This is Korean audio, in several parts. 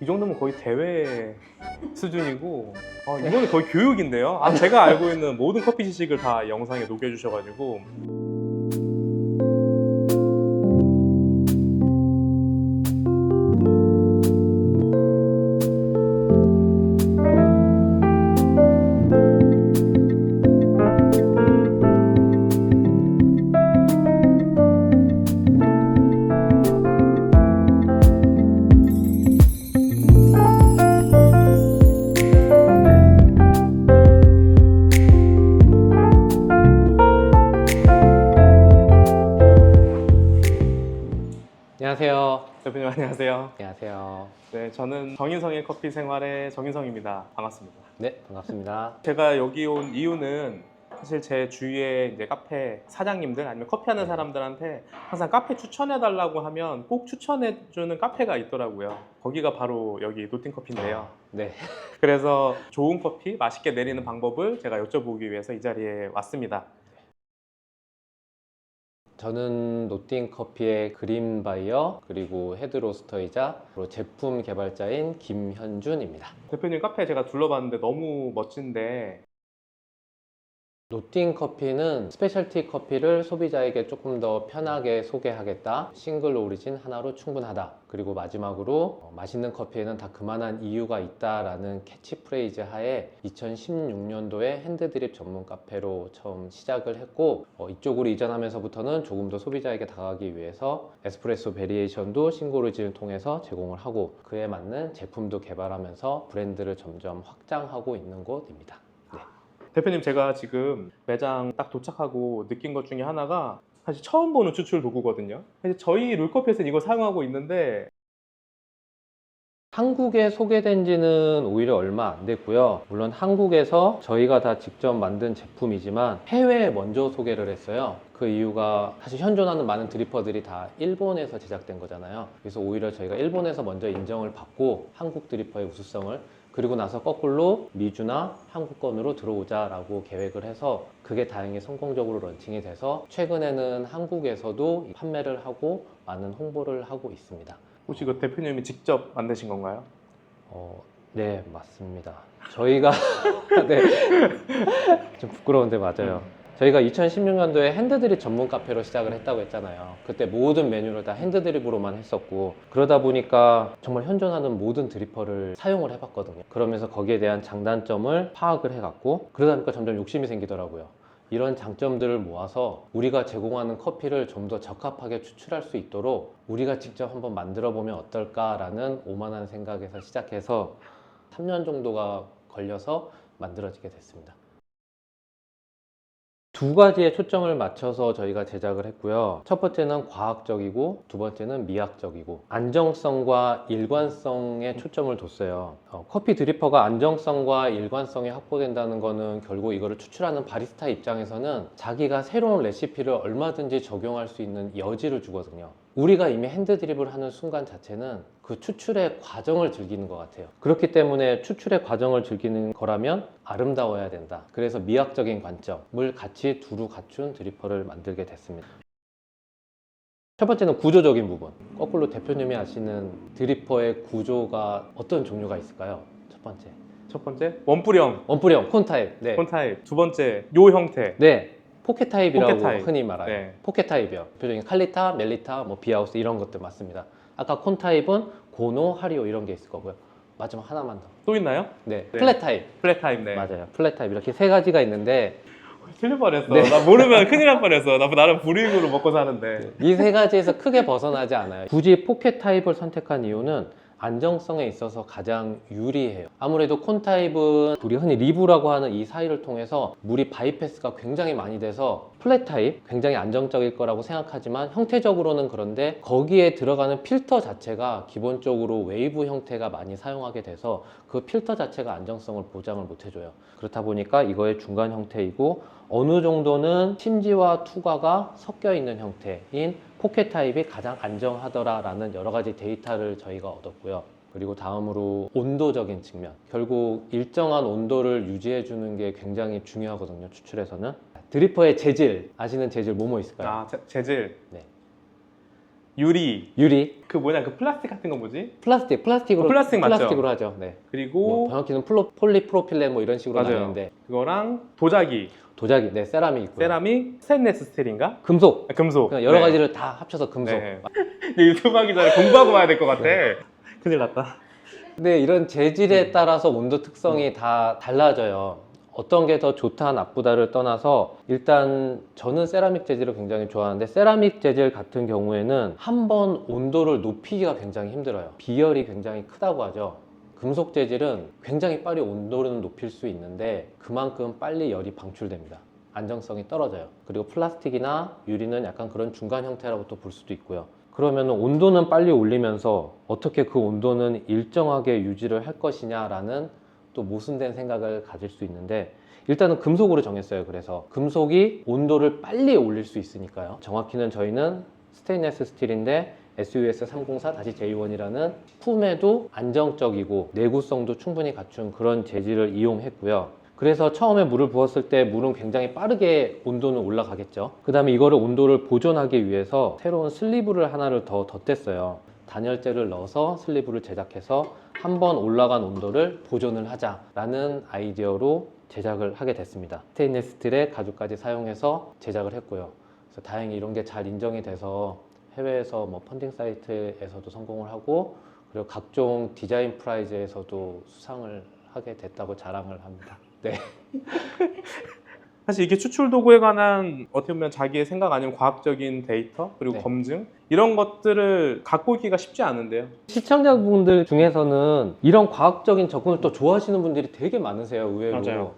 이 정도면 거의 대회 수준이고 아, 이거는 거의 교육인데요. 아, 제가 알고 있는 모든 커피 지식을 다 영상에 녹여주셔가지고 안녕하세요. 대표님 안녕하세요. 안녕하세요. 네, 저는 정인성의 커피 생활의 정인성입니다. 반갑습니다. 네, 반갑습니다. 제가 여기 온 이유는 사실 제 주위에 이제 카페 사장님들 아니면 커피하는 사람들한테 항상 카페 추천해 달라고 하면 꼭 추천해 주는 카페가 있더라고요. 거기가 바로 여기 노팅 커피인데요. 네, 그래서 좋은 커피 맛있게 내리는 방법을 제가 여쭤보기 위해서 이 자리에 왔습니다. 저는 노팅 커피의 그린 바이어 그리고 헤드 로스터이자 그리고 제품 개발자인 김현준입니다. 대표님 카페 제가 둘러봤는데 너무 멋진데 노팅 커피는 스페셜티 커피를 소비자에게 조금 더 편하게 소개하겠다. 싱글 오리진 하나로 충분하다. 그리고 마지막으로 어, 맛있는 커피에는 다 그만한 이유가 있다 라는 캐치프레이즈 하에 2016년도에 핸드드립 전문 카페로 처음 시작을 했고 어, 이쪽으로 이전하면서부터는 조금 더 소비자에게 다가가기 위해서 에스프레소 베리에이션도 싱글 오리진을 통해서 제공을 하고 그에 맞는 제품도 개발하면서 브랜드를 점점 확장하고 있는 곳입니다. 대표님 제가 지금 매장 딱 도착하고 느낀 것 중에 하나가 사실 처음 보는 추출 도구거든요. 저희 룰커피에서는 이걸 사용하고 있는데 한국에 소개된 지는 오히려 얼마 안 됐고요. 물론 한국에서 저희가 다 직접 만든 제품이지만 해외에 먼저 소개를 했어요. 그 이유가 사실 현존하는 많은 드리퍼들이 다 일본에서 제작된 거잖아요. 그래서 오히려 저희가 일본에서 먼저 인정을 받고 한국 드리퍼의 우수성을 그리고 나서 거꾸로 미주나 한국권으로 들어오자라고 계획을 해서 그게 다행히 성공적으로 런칭이 돼서 최근에는 한국에서도 판매를 하고 많은 홍보를 하고 있습니다. 혹시 그 대표님이 직접 만드신 건가요? 어, 네, 맞습니다. 저희가 네. 좀 부끄러운데 맞아요. 저희가 2016년도에 핸드드립 전문 카페로 시작을 했다고 했잖아요. 그때 모든 메뉴를 다 핸드드립으로만 했었고 그러다 보니까 정말 현존하는 모든 드리퍼를 사용을 해봤거든요. 그러면서 거기에 대한 장단점을 파악을 해갔고 그러다 보니까 점점 욕심이 생기더라고요. 이런 장점들을 모아서 우리가 제공하는 커피를 좀 더 적합하게 추출할 수 있도록 우리가 직접 한번 만들어 보면 어떨까라는 오만한 생각에서 시작해서 3년 정도가 걸려서 만들어지게 됐습니다. 두 가지에 초점을 맞춰서 저희가 제작을 했고요. 첫 번째는 과학적이고 두 번째는 미학적이고 안정성과 일관성에 초점을 뒀어요. 어, 커피 드리퍼가 안정성과 일관성이 확보된다는 거는 결국 이거를 추출하는 바리스타 입장에서는 자기가 새로운 레시피를 얼마든지 적용할 수 있는 여지를 주거든요. 우리가 이미 핸드 드립을 하는 순간 자체는 그 추출의 과정을 즐기는 것 같아요. 그렇기 때문에 추출의 과정을 즐기는 거라면 아름다워야 된다. 그래서 미학적인 관점을 같이 두루 갖춘 드리퍼를 만들게 됐습니다. 첫 번째는 구조적인 부분. 거꾸로 대표님이 아시는 드리퍼의 구조가 어떤 종류가 있을까요? 첫 번째. 첫 번째 원뿔형 원뿔형, 콘타입. 네. 폰 타입, 두 번째 요 형태. 네. 포켓 타입이라고 포켓 타입. 흔히 말해요. 네. 포켓 타입이요. 대표적인 칼리타, 멜리타, 뭐 비하우스 이런 것들 맞습니다. 아까 콘 타입은 고노, 하리오 이런 게 있을 거고요. 마지막 하나만 더. 또 있나요? 네. 네. 플랫 타입. 플랫 타입 네. 맞아요. 플랫 타입 이렇게 세 가지가 있는데 틀릴 뻔했어. 네. 나 모르면 큰일 날 뻔했어. 나 나름 불이익으로 먹고 사는데. 이 세 가지에서 크게 벗어나지 않아요. 굳이 포켓 타입을 선택한 이유는 안정성에 있어서 가장 유리해요. 아무래도 콘 타입은 우리 흔히 리브라고 하는 이 사이를 통해서 물이 바이패스가 굉장히 많이 돼서 플랫 타입 굉장히 안정적일 거라고 생각하지만 형태적으로는 그런데 거기에 들어가는 필터 자체가 기본적으로 웨이브 형태가 많이 사용하게 돼서 그 필터 자체가 안정성을 보장을 못 해줘요. 그렇다 보니까 이거의 중간 형태이고 어느 정도는 심지와 투과가 섞여 있는 형태인 포켓 타입이 가장 안정하더라라는 여러 가지 데이터를 저희가 얻었고요. 그리고 다음으로 온도적인 측면. 결국 일정한 온도를 유지해 주는 게 굉장히 중요하거든요. 추출에서는. 드리퍼의 재질 아시는 재질 뭐뭐 있을까요? 아 재- 재질. 유리, 유리, 그 뭐냐 그 플라스틱 같은 거 뭐지? 플라스틱, 플라스틱으로 어, 플라스틱 맞죠? 플라스틱으로 하죠. 네. 뭐 그리고 정확히는 플로, 폴리프로필렌 뭐 이런 식으로 맞아요. 나뉘는데 그거랑 도자기, 도자기, 네, 세라믹 있고요. 세라믹, 스테인레스 스틸인가? 금속. 아, 금속. 그냥 여러 네. 가지를 다 합쳐서 금속. 네. 근데 유튜브 하기 전에 공부하고 봐야 될 것 같아. 큰일 났다. 근데 이런 재질에 음. 따라서 온도 특성이 다 달라져요. 어떤 게 더 좋다 나쁘다를 떠나서 일단 저는 세라믹 재질을 굉장히 좋아하는데 세라믹 재질 같은 경우에는 한 번 온도를 높이기가 굉장히 힘들어요. 비열이 굉장히 크다고 하죠. 금속 재질은 굉장히 빨리 온도를 높일 수 있는데 그만큼 빨리 열이 방출됩니다. 안정성이 떨어져요. 그리고 플라스틱이나 유리는 약간 그런 중간 형태라고 또 볼 수도 있고요. 그러면 온도는 빨리 올리면서 어떻게 그 온도는 일정하게 유지를 할 것이냐라는 또 모순된 생각을 가질 수 있는데 일단은 금속으로 정했어요. 그래서 금속이 온도를 빨리 올릴 수 있으니까요. 정확히는 저희는 스테인레스 스틸인데 SUS 304-J1이라는 품에도 안정적이고 내구성도 충분히 갖춘 그런 재질을 이용했고요. 그래서 처음에 물을 부었을 때 물은 굉장히 빠르게 온도는 올라가겠죠. 그 다음에 이거를 온도를 보존하기 위해서 새로운 슬리브를 하나를 더 덧댔어요. 단열재를 넣어서 슬리브를 제작해서 한번 올라간 온도를 보존을 하자라는 아이디어로 제작을 하게 됐습니다. 스테인리스 스틸의 가죽까지 사용해서 제작을 했고요. 그래서 다행히 이런 게 잘 인정이 돼서 해외에서 뭐 펀딩 사이트에서도 성공을 하고 그리고 각종 디자인 프라이즈에서도 수상을 하게 됐다고 자랑을 합니다. 네. 사실 이게 추출 도구에 관한 어떻게 보면 자기의 생각 아니면 과학적인 데이터 그리고 네. 검증 이런 것들을 갖고 있기가 쉽지 않은데요. 시청자분들 중에서는 이런 과학적인 접근을 또 좋아하시는 분들이 되게 많으세요, 의외로. 맞아요.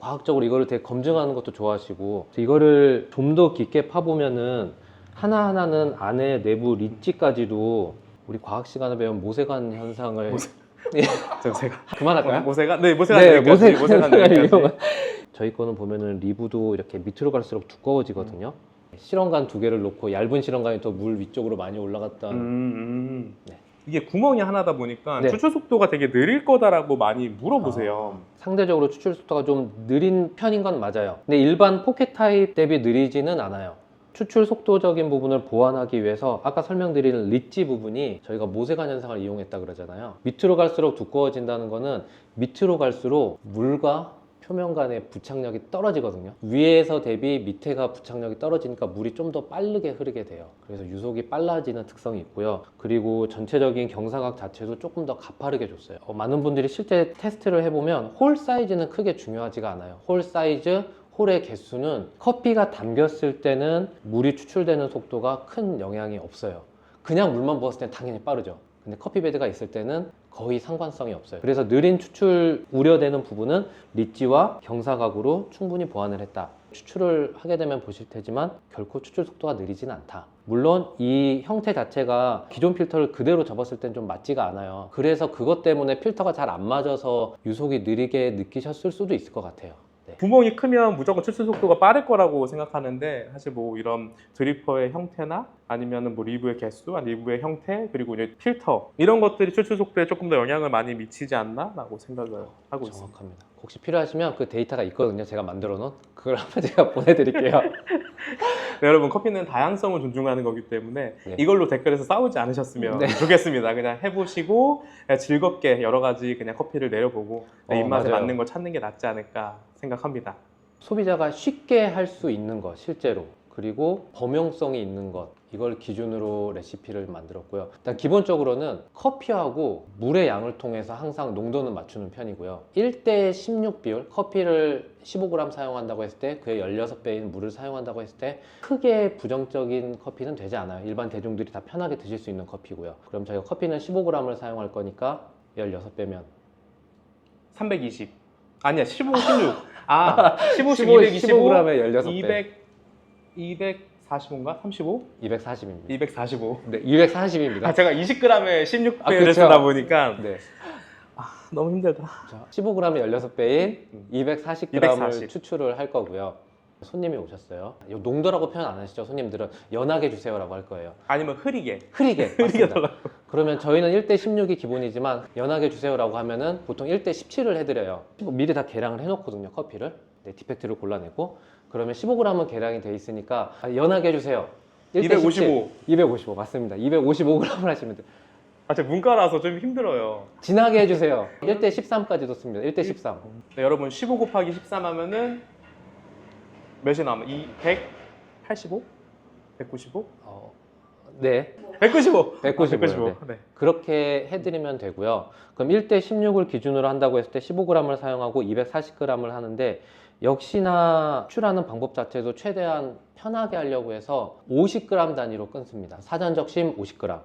과학적으로 이거를 되게 검증하는 것도 좋아하시고 이거를 좀 더 깊게 파보면은 하나하나는 안에 내부 리치까지도 우리 과학 시간에 배운 모세관 현상을 모세- 예, 저 제가 그만할까요? 모세가 네 모세가 네, 모세관 모세가 현상을 여기까지. 이용한 저희 거는 보면은 리브도 이렇게 밑으로 갈수록 두꺼워지거든요. 실험관 두 개를 놓고 얇은 실험관이 또물 위쪽으로 많이 올라갔던 음, 음. 네. 이게 구멍이 하나다 보니까 네. 추출 속도가 되게 느릴 거다라고 많이 물어보세요. 상대적으로 추출 속도가 좀 느린 편인 건 맞아요. 근데 일반 포켓 타입 대비 느리지는 않아요. 추출 속도적인 부분을 보완하기 위해서 아까 설명드린 리치 부분이 저희가 모세관 현상을 이용했다 그러잖아요. 밑으로 갈수록 두꺼워진다는 거는 밑으로 갈수록 물과 표면 간의 부착력이 떨어지거든요. 위에서 대비 밑에가 부착력이 떨어지니까 물이 좀 더 빠르게 흐르게 돼요. 그래서 유속이 빨라지는 특성이 있고요. 그리고 전체적인 경사각 자체도 조금 더 가파르게 줬어요. 어, 많은 분들이 실제 테스트를 해보면 홀 사이즈는 크게 중요하지가 않아요. 홀 사이즈, 홀의 개수는 커피가 담겼을 때는 물이 추출되는 속도가 큰 영향이 없어요. 그냥 물만 부었을 때는 당연히 빠르죠. 근데 커피 베드가 있을 때는 거의 상관성이 없어요. 그래서 느린 추출 우려되는 부분은 리치와 경사각으로 충분히 보완을 했다. 추출을 하게 되면 보실 테지만 결코 추출 속도가 느리진 않다. 물론 이 형태 자체가 기존 필터를 그대로 접었을 땐 좀 맞지가 않아요. 그래서 그것 때문에 필터가 잘 안 맞아서 유속이 느리게 느끼셨을 수도 있을 것 같아요. 네. 구멍이 크면 무조건 추출 속도가 빠를 거라고 생각하는데 사실 뭐 이런 드리퍼의 형태나 아니면은 뭐 리브의 개수, 리브의 형태 그리고 이제 필터 이런 것들이 추출 속도에 조금 더 영향을 많이 미치지 않나라고 생각을 하고 있습니다. 정확합니다. 혹시 필요하시면 그 데이터가 있거든요. 제가 만들어 놓은 그걸 한번 제가 보내드릴게요. 네, 여러분 커피는 다양성을 존중하는 거기 때문에 네. 이걸로 댓글에서 싸우지 않으셨으면 네. 좋겠습니다. 그냥 해보시고 그냥 즐겁게 여러 가지 그냥 커피를 내려보고 어, 입맛에 맞아요. 맞는 걸 찾는 게 낫지 않을까 생각합니다. 소비자가 쉽게 할 수 있는 것 실제로 그리고 범용성이 있는 것 이걸 기준으로 레시피를 만들었고요. 일단 기본적으로는 커피하고 물의 양을 통해서 항상 농도는 맞추는 편이고요. 1대 16 비율 커피를 15g 사용한다고 했을 때 그의 16배인 물을 사용한다고 했을 때 크게 부정적인 커피는 되지 않아요. 일반 대중들이 다 편하게 드실 수 있는 커피고요. 그럼 저희가 커피는 15g을 사용할 거니까 16배면 320 아니야 15, 16. 아 15, 15, 225, 15g에 16배 200, 245인가? 35? 240입니다. 245. 네, 240입니다. 아, 제가 20g에 16배를 아, 그쵸. 쓰다 보니까 네. 너무 힘들다. 15g에 16배인 음. 240g을 240. 추출을 할 거고요. 손님이 오셨어요. 이 농도라고 표현 안 하시죠? 손님들은 연하게 주세요라고 할 거예요. 아니면 흐리게. 흐리게. 흐리게 맞습니다. 달라고. 그러면 저희는 1대 16이 기본이지만 연하게 주세요라고 하면은 보통 1대 17을 해드려요. 미리 다 계량을 해놓거든요. 커피를. 네, 디펙트를 골라내고 그러면 15g은 계량이 돼 있으니까 아, 연하게 해주세요. 255. 255 맞습니다. 255g을 하시면 돼요. 아, 제가 문과라서 좀 힘들어요. 진하게 해주세요. 1대 13까지 좋습니다. 1대 13. 네, 여러분 15 곱하기 13 하면은 몇이 남아? 2 185? 195? 어, 네, 195. 195. 아, 네. 그렇게 해드리면 되고요. 그럼 1대 16을 기준으로 한다고 했을 때 15g을 사용하고 240g을 하는데 역시나 추출하는 방법 자체도 최대한 편하게 하려고 해서 50g 단위로 끊습니다. 사전 적심 50g,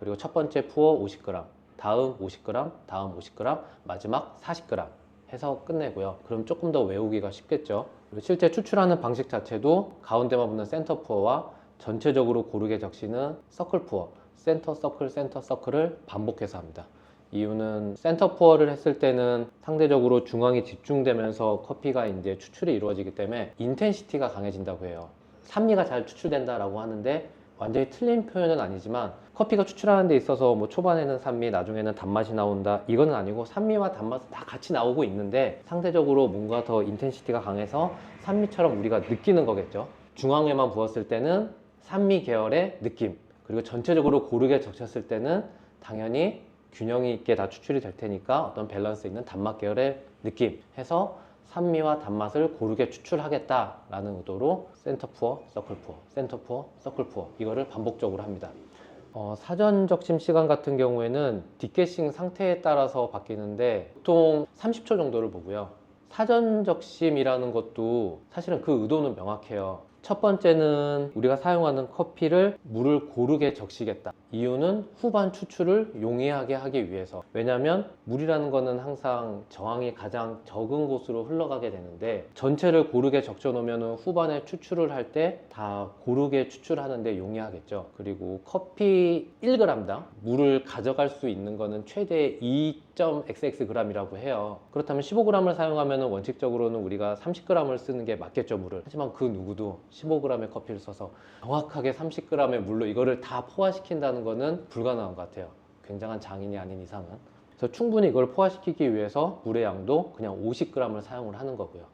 그리고 첫 번째 푸어 50g, 다음 50g, 다음 50g, 마지막 40g 해서 끝내고요. 그럼 조금 더 외우기가 쉽겠죠. 그리고 실제 추출하는 방식 자체도 가운데만 붙는 센터 푸어와 전체적으로 고르게 적시는 서클 푸어, 센터 서클, 센터 서클을 반복해서 합니다. 이유는 센터 푸어를 했을 때는 상대적으로 중앙이 집중되면서 커피가 이제 추출이 이루어지기 때문에 인텐시티가 강해진다고 해요. 산미가 잘 추출된다라고 하는데 완전히 틀린 표현은 아니지만 커피가 추출하는 데 있어서 뭐 초반에는 산미, 나중에는 단맛이 나온다. 이거는 아니고 산미와 단맛은 다 같이 나오고 있는데 상대적으로 뭔가 더 인텐시티가 강해서 산미처럼 우리가 느끼는 거겠죠. 중앙에만 부었을 때는 산미 계열의 느낌. 그리고 전체적으로 고르게 적셨을 때는 당연히 균형이 있게 다 추출이 될 테니까 어떤 밸런스 있는 단맛 계열의 느낌 해서 산미와 단맛을 고르게 추출하겠다라는 의도로 센터 푸어, 서클 푸어, 센터 푸어, 서클 푸어 이거를 반복적으로 합니다. 어, 사전 적심 시간 같은 경우에는 뒷게싱 상태에 따라서 바뀌는데 보통 30초 정도를 보고요. 사전 적심이라는 것도 사실은 그 의도는 명확해요. 첫 번째는 우리가 사용하는 커피를 물을 고르게 적시겠다. 이유는 후반 추출을 용이하게 하기 위해서. 왜냐하면 물이라는 거는 항상 저항이 가장 적은 곳으로 흘러가게 되는데 전체를 고르게 적셔 놓으면 후반에 추출을 할 때 다 고르게 추출하는데 용이하겠죠. 그리고 커피 1g당 물을 가져갈 수 있는 거는 최대 2.xxg이라고 해요. 그렇다면 15g을 사용하면 원칙적으로는 우리가 30g을 쓰는 게 맞겠죠, 물을. 하지만 그 누구도 15g의 커피를 써서 정확하게 30g의 물로 이거를 다 포화시킨다는 거는 불가능한 것 같아요. 굉장한 장인이 아닌 이상은. 그래서 충분히 이걸 포화시키기 위해서 물의 양도 그냥 50g을 사용을 하는 거고요.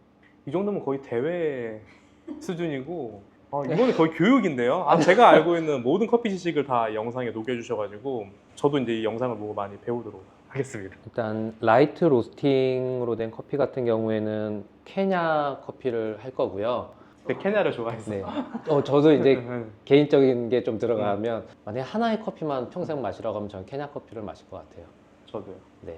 이 정도면 거의 대회 수준이고 아, 이거는 거의 교육인데요. 아, 제가 알고 있는 모든 커피 지식을 다 영상에 녹여주셔가지고 저도 이제 이 영상을 보고 많이 배우도록 하겠습니다. 일단 라이트 로스팅으로 된 커피 같은 경우에는 케냐 커피를 할 거고요. 근데 케냐를 좋아해서. 네. 어, 저도 이제 네. 개인적인 게 좀 들어가면 만약에 하나의 커피만 평생 마시라고 하면 저는 케냐 커피를 마실 것 같아요. 저도요. 네.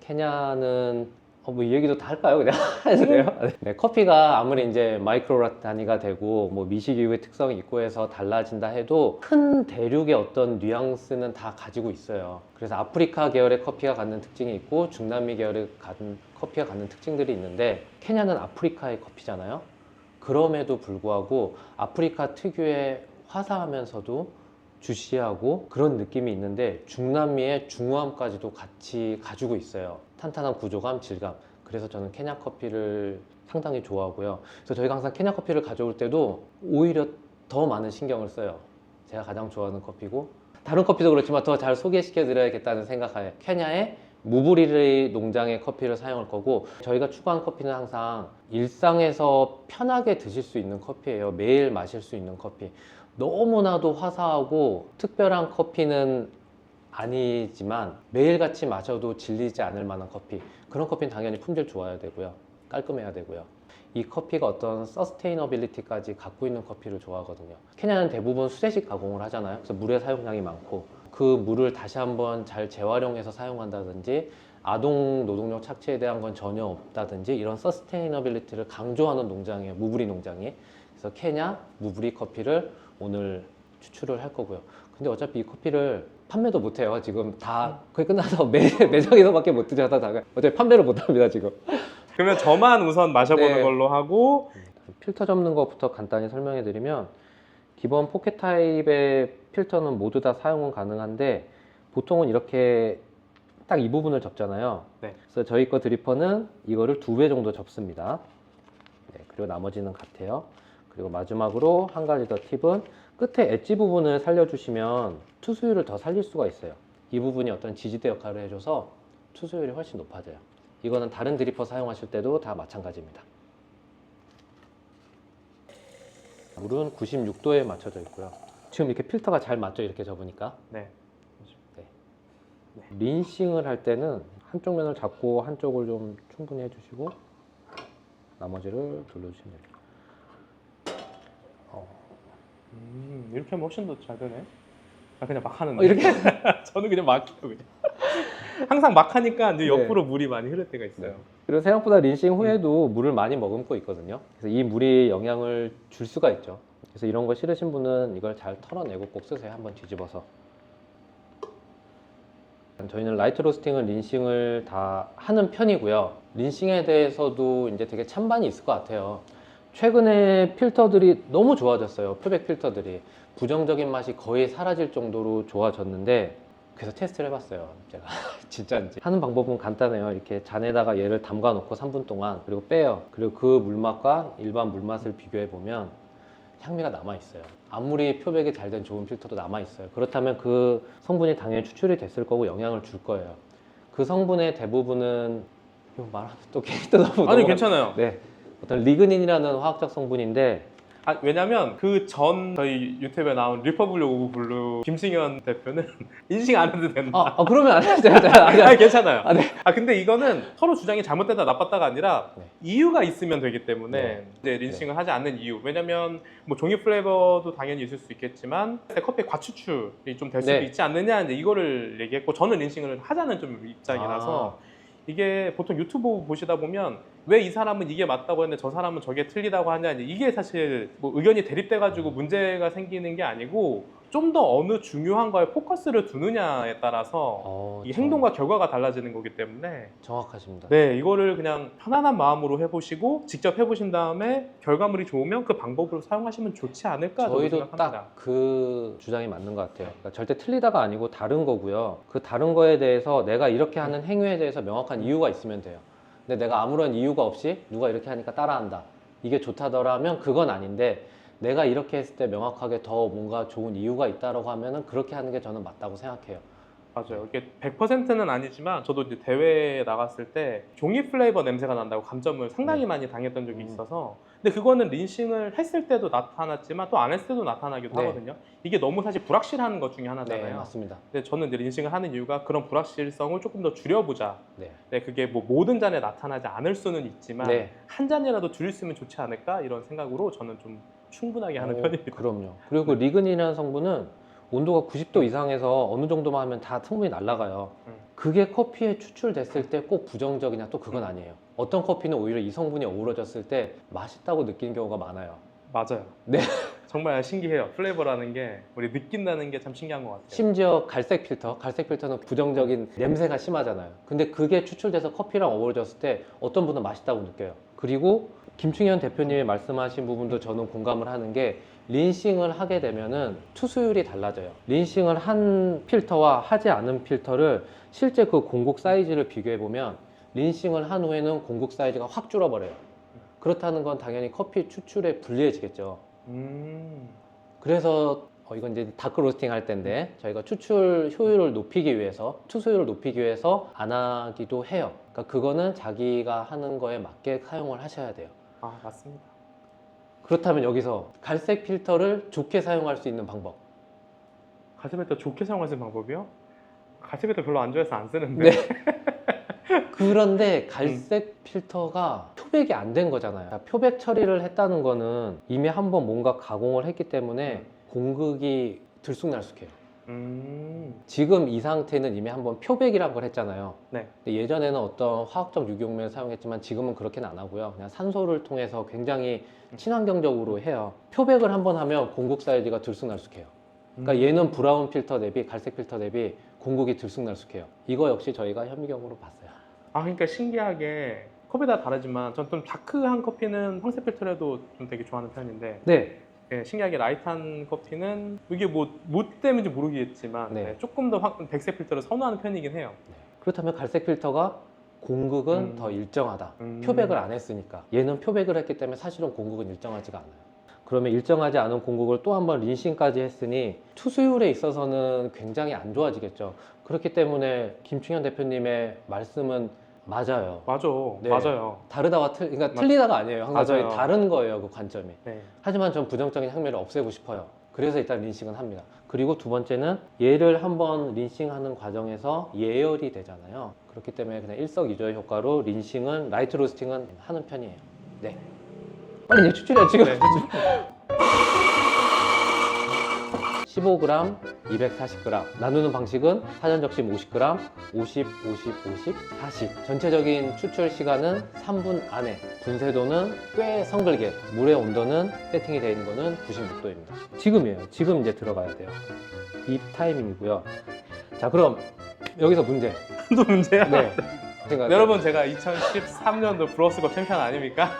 케냐는 어, 뭐 이 얘기도 다 할까요? 그냥 해도 돼요? 네, 커피가 아무리 이제 마이크로 단위가 되고 뭐 미식이유의 특성이 있고 해서 달라진다 해도 큰 대륙의 어떤 뉘앙스는 다 가지고 있어요. 그래서 아프리카 계열의 커피가 갖는 특징이 있고 중남미 계열의 갖는 커피가 갖는 특징들이 있는데 케냐는 아프리카의 커피잖아요. 그럼에도 불구하고 아프리카 특유의 화사하면서도 주시하고 그런 느낌이 있는데 중남미의 중후함까지도 같이 가지고 있어요. 탄탄한 구조감, 질감. 그래서 저는 케냐 커피를 상당히 좋아하고요. 그래서 저희가 항상 케냐 커피를 가져올 때도 오히려 더 많은 신경을 써요. 제가 가장 좋아하는 커피고 다른 커피도 그렇지만 더 잘 소개시켜 드려야겠다는 생각하에 케냐의 무브리리 농장의 커피를 사용할 거고 저희가 추구한 커피는 항상 일상에서 편하게 드실 수 있는 커피예요. 매일 마실 수 있는 커피. 너무나도 화사하고 특별한 커피는 아니지만 매일같이 마셔도 질리지 않을 만한 커피. 그런 커피는 당연히 품질 좋아야 되고요. 깔끔해야 되고요. 이 커피가 어떤 서스테이너빌리티까지 갖고 있는 커피를 좋아하거든요. 케냐는 대부분 수제식 가공을 하잖아요. 그래서 물의 사용량이 많고 그 물을 다시 한번 잘 재활용해서 사용한다든지 아동 노동력 착취에 대한 건 전혀 없다든지 이런 서스테이너빌리티를 강조하는 농장이에요. 무브리 농장이. 그래서 케냐 무브리 커피를 오늘 추출을 할 거고요. 근데 어차피 이 커피를 판매도 못 해요. 지금 다 거의 끝나서 매, 매장에서밖에 못 드셔서 다 어차피 판매를 못 합니다. 지금. 그러면 저만 우선 마셔보는 네. 걸로 하고 필터 접는 것부터 간단히 설명해 드리면 기본 포켓 타입의 필터는 모두 다 사용은 가능한데 보통은 이렇게 딱 이 부분을 접잖아요. 네. 그래서 저희 거 드리퍼는 이거를 두 배 정도 접습니다. 네, 그리고 나머지는 같아요. 그리고 마지막으로 한 가지 더 팁은 끝에 엣지 부분을 살려주시면 투수율을 더 살릴 수가 있어요. 이 부분이 어떤 지지대 역할을 해줘서 투수율이 훨씬 높아져요. 이거는 다른 드리퍼 사용하실 때도 다 마찬가지입니다. 물은 96도에 맞춰져 있고요. 지금 이렇게 필터가 잘 맞죠? 이렇게 접으니까. 네. 린싱을 할 때는 한쪽 면을 잡고 한쪽을 좀 충분히 해주시고 나머지를 돌려주시면 됩니다. 어, 음, 이렇게 하면 훨씬 더 잘 되네. 아 그냥 막 하는데. 어, 이렇게 저는 그냥 막 해요 그냥. 항상 막 하니까 이제 네. 옆으로 물이 많이 흐를 때가 있어요. 그리고 생각보다 린싱 후에도 물을 많이 머금고 있거든요. 그래서 이 물이 영향을 줄 수가 있죠. 그래서 이런 거 싫으신 분은 이걸 잘 털어내고 꼭 쓰세요. 한번 뒤집어서. 저희는 라이트 로스팅은 린싱을 다 하는 편이고요. 린싱에 대해서도 이제 되게 찬반이 있을 것 같아요. 최근에 필터들이 너무 좋아졌어요. 표백 필터들이. 부정적인 맛이 거의 사라질 정도로 좋아졌는데 그래서 테스트를 해봤어요. 제가 진짜인지. 하는 방법은 간단해요. 이렇게 잔에다가 얘를 담가 놓고 3분 동안 그리고 빼요. 그리고 그 물맛과 일반 물맛을 비교해 보면 향미가 남아 있어요. 아무리 표백이 잘 된 좋은 필터도 남아 있어요. 그렇다면 그 성분이 당연히 추출이 됐을 거고 영향을 줄 거예요. 그 성분의 대부분은 이거 말하면 또 캐릭터 너무 아니 넘어가- 괜찮아요. 네. 어떤 리그닌이라는 화학적 성분인데 아, 왜냐면 그 전 저희 유튜브에 나온 리퍼블릭 오브 블루 김승현 대표는 인식 안 해도 된다. 아, 아, 그러면 안 해도 돼요. 아니, 아니, 아니. 괜찮아요. 아, 네. 아 근데 이거는 서로 주장이 잘못되다 나빴다가 아니라 네. 이유가 있으면 되기 때문에 네. 이제 린싱을 하지 않는 이유. 왜냐면 뭐 종이 플레이버도 당연히 있을 수 있겠지만 커피 과추출이 좀 될 수도 네. 있지 않느냐 이제 이거를 얘기했고 저는 린싱을 하자는 좀 입장이라서 아. 이게 보통 유튜브 보시다 보면 왜 이 사람은 이게 맞다고 했는데 저 사람은 저게 틀리다고 하냐 이게 사실 뭐 의견이 대립돼 가지고 문제가 생기는 게 아니고 좀 더 어느 중요한 거에 포커스를 두느냐에 따라서 어, 이 정- 행동과 결과가 달라지는 거기 때문에 정확하십니다. 네 이거를 그냥 편안한 마음으로 해보시고 직접 해보신 다음에 결과물이 좋으면 그 방법으로 사용하시면 좋지 않을까 저희도 생각합니다. 딱 그 주장이 맞는 것 같아요. 그러니까 절대 틀리다가 아니고 다른 거고요. 그 다른 거에 대해서 내가 이렇게 하는 행위에 대해서 명확한 이유가 있으면 돼요. 근데 내가 아무런 이유가 없이 누가 이렇게 하니까 따라한다. 이게 좋다더라면 그건 아닌데 내가 이렇게 했을 때 명확하게 더 뭔가 좋은 이유가 있다라고 하면은 그렇게 하는 게 저는 맞다고 생각해요. 맞아요. 이게 100%는 아니지만 저도 이제 대회에 나갔을 때 종이 플레이버 냄새가 난다고 감점을 상당히 네. 많이 당했던 적이 음. 있어서 근데 그거는 린싱을 했을 때도 나타났지만 또 안 했을 때도 나타나기도 네. 하거든요. 이게 너무 사실 불확실한 것 중에 네, 하나잖아요. 맞습니다. 근데 저는 이제 린싱을 하는 이유가 그런 불확실성을 조금 더 줄여보자. 네. 네, 그게 뭐 모든 잔에 나타나지 않을 수는 있지만 네. 한 잔이라도 줄일 수 있으면 좋지 않을까 이런 생각으로 저는 좀 충분하게 하는 오, 편입니다. 그럼요. 그리고 그 리그닌이라는 성분은 온도가 90도 이상에서 어느 정도만 하면 다 성분이 날아가요. 음. 그게 커피에 추출됐을 때 꼭 부정적이냐 또 그건 음. 아니에요. 어떤 커피는 오히려 이 성분이 어우러졌을 때 맛있다고 느끼는 경우가 많아요. 맞아요. 네. 정말 신기해요. 플레이버라는 게 우리 느낀다는 게 참 신기한 것 같아요. 심지어 갈색 필터, 갈색 필터는 부정적인 냄새가 심하잖아요. 근데 그게 추출돼서 커피랑 어우러졌을 때 어떤 분은 맛있다고 느껴요. 그리고 김충현 대표님이 말씀하신 부분도 저는 공감을 하는 게 린싱을 하게 되면은 투수율이 달라져요. 린싱을 한 필터와 하지 않은 필터를 실제 그 공국 사이즈를 비교해 보면 린싱을 한 후에는 공국 사이즈가 확 줄어버려요. 그렇다는 건 당연히 커피 추출에 불리해지겠죠. 음. 그래서 어, 이건 이제 다크 로스팅 할 때인데 저희가 추출 효율을 높이기 위해서 투수율을 높이기 위해서 안 하기도 해요. 그러니까 그거는 자기가 하는 거에 맞게 사용을 하셔야 돼요. 아 맞습니다. 그렇다면 여기서 갈색 필터를 좋게 사용할 수 있는 방법. 가스베터 좋게 사용할 수 있는 방법이요? 가스베터 별로 안 좋아해서 안 쓰는데. 네. 그런데 갈색 필터가 표백이 안 된 거잖아요. 그러니까 표백 처리를 했다는 거는 이미 한번 뭔가 가공을 했기 때문에 공극이 들쑥날쑥해요. 음. 지금 이 상태는 이미 한번 표백이란 걸 했잖아요. 네. 근데 예전에는 어떤 화학적 유기용매를 사용했지만 지금은 그렇게는 안 하고요. 그냥 산소를 통해서 굉장히 친환경적으로 해요. 표백을 한번 하면 공국 사이즈가 들쑥날쑥해요. 그러니까 음. 얘는 브라운 필터 대비 갈색 필터 대비 공국이 들쑥날쑥해요. 이거 역시 저희가 현미경으로 봤어요. 아 그러니까 신기하게 컵에 다 다르지만 전 좀 다크한 커피는 황색 필터라도 좀 되게 좋아하는 편인데 네, 예, 신기하게 라이트한 커피는 이게 뭐 뭐 때문인지 모르겠지만 네. 네, 조금 더 황- 백색 필터를 선호하는 편이긴 해요. 그렇다면 갈색 필터가 공국은 음. 더 일정하다. 음. 표백을 안 했으니까 얘는 표백을 했기 때문에 사실은 공국은 일정하지가 않아요. 그러면 일정하지 않은 공국을 또 한 번 린싱까지 했으니 투수율에 있어서는 굉장히 안 좋아지겠죠. 그렇기 때문에 김충현 대표님의 말씀은 맞아요. 맞아, 네. 맞아요. 다르다가 틀, 그러니까 맞- 틀리다가 아니에요. 항상 저희 맞아요. 다른 거예요, 그 관점이. 네. 하지만 전 부정적인 향미를 없애고 싶어요. 그래서 일단 린싱은 합니다. 그리고 두 번째는 얘를 한번 린싱하는 과정에서 예열이 되잖아요. 그렇기 때문에 그냥 일석이조의 효과로 린싱은 라이트 로스팅은 하는 편이에요. 네. 빨리 이제 추출해 지금. 네. 15g, 240g 나누는 방식은 사전 적심 50g, 50, 50, 50, 40 전체적인 추출 시간은 3분 안에. 분쇄도는 꽤 성글게. 물의 온도는 세팅이 되어 있는 거는 96도입니다. 지금이에요. 지금 이제 들어가야 돼요. 이 타이밍이고요. 자 그럼 여기서 문제. 또 문제야? 네. 여러분 제가 2013년도 브로스고 챔피언 아닙니까?